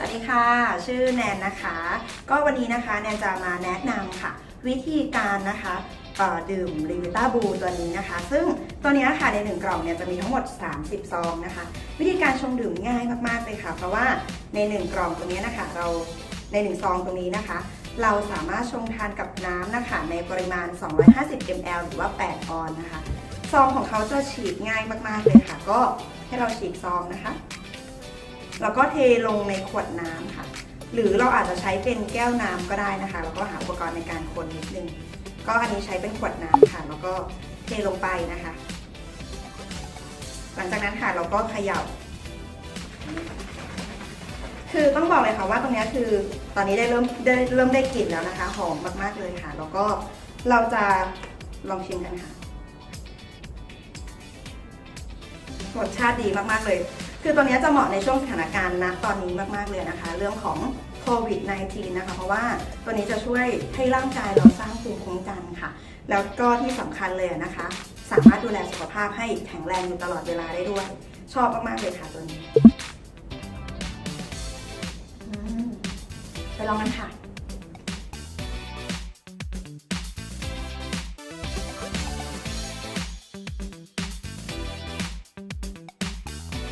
สวัสดีค่ะ ชื่อแนนนะคะ ก็วันนี้นะคะแนนจะมาแนะนำค่ะ วิธีการนะคะดื่มลิวิต้าบูตัวนี้นะคะ ซึ่งตัวนี้ค่ะใน 1 กล่องเนี่ยจะมีทั้งหมด 30 ซองนะคะ วิธีการชงดื่มง่ายมากๆเลยค่ะ เพราะว่าใน 1 กล่องตัวนี้นะคะเราใน 1 ซองตรงนี้นะคะ เราสามารถชงทานกับน้ำนะคะในปริมาณ 250 ml หรือว่า 8 ออนนะคะ ซองของเขาจะฉีกง่ายมากๆเลยค่ะ ก็ให้เราฉีกซองนะคะ แล้วก็เทลงในขวดน้ำค่ะ หรือเราอาจจะใช้เป็นแก้วน้ำก็ได้นะคะ แล้วก็หาอุปกรณ์ในการคนนิดนึง ก็อันนี้ใช้เป็นขวดน้ำค่ะ แล้วก็เทลงไปนะคะ หลังจากนั้นค่ะเราก็เขย่าคือต้องบอกเลยค่ะว่าตรงนี้คือตอนนี้ได้เริ่มได้เริ่มได้กลิ่นแล้วนะคะ หอมมากๆเลยค่ะ แล้วก็เราจะลองชิมกันค่ะรสชาติดีมากๆเลย คือตัวนี้จะเหมาะในช่วงสถานการณ์ณตอนนี้มากๆเลยนะคะ เรื่องของโควิด -19 นะคะ เพราะว่าตัวนี้จะช่วยให้ร่างกายเราสร้างภูมิคุ้มกันค่ะ แล้วก็ที่สำคัญเลยนะคะ สามารถดูแลสุขภาพให้แข็งแรงอยู่ตลอดเวลาได้ด้วย ชอบมากๆเลยค่ะตัวนี้ไปลองกันค่ะ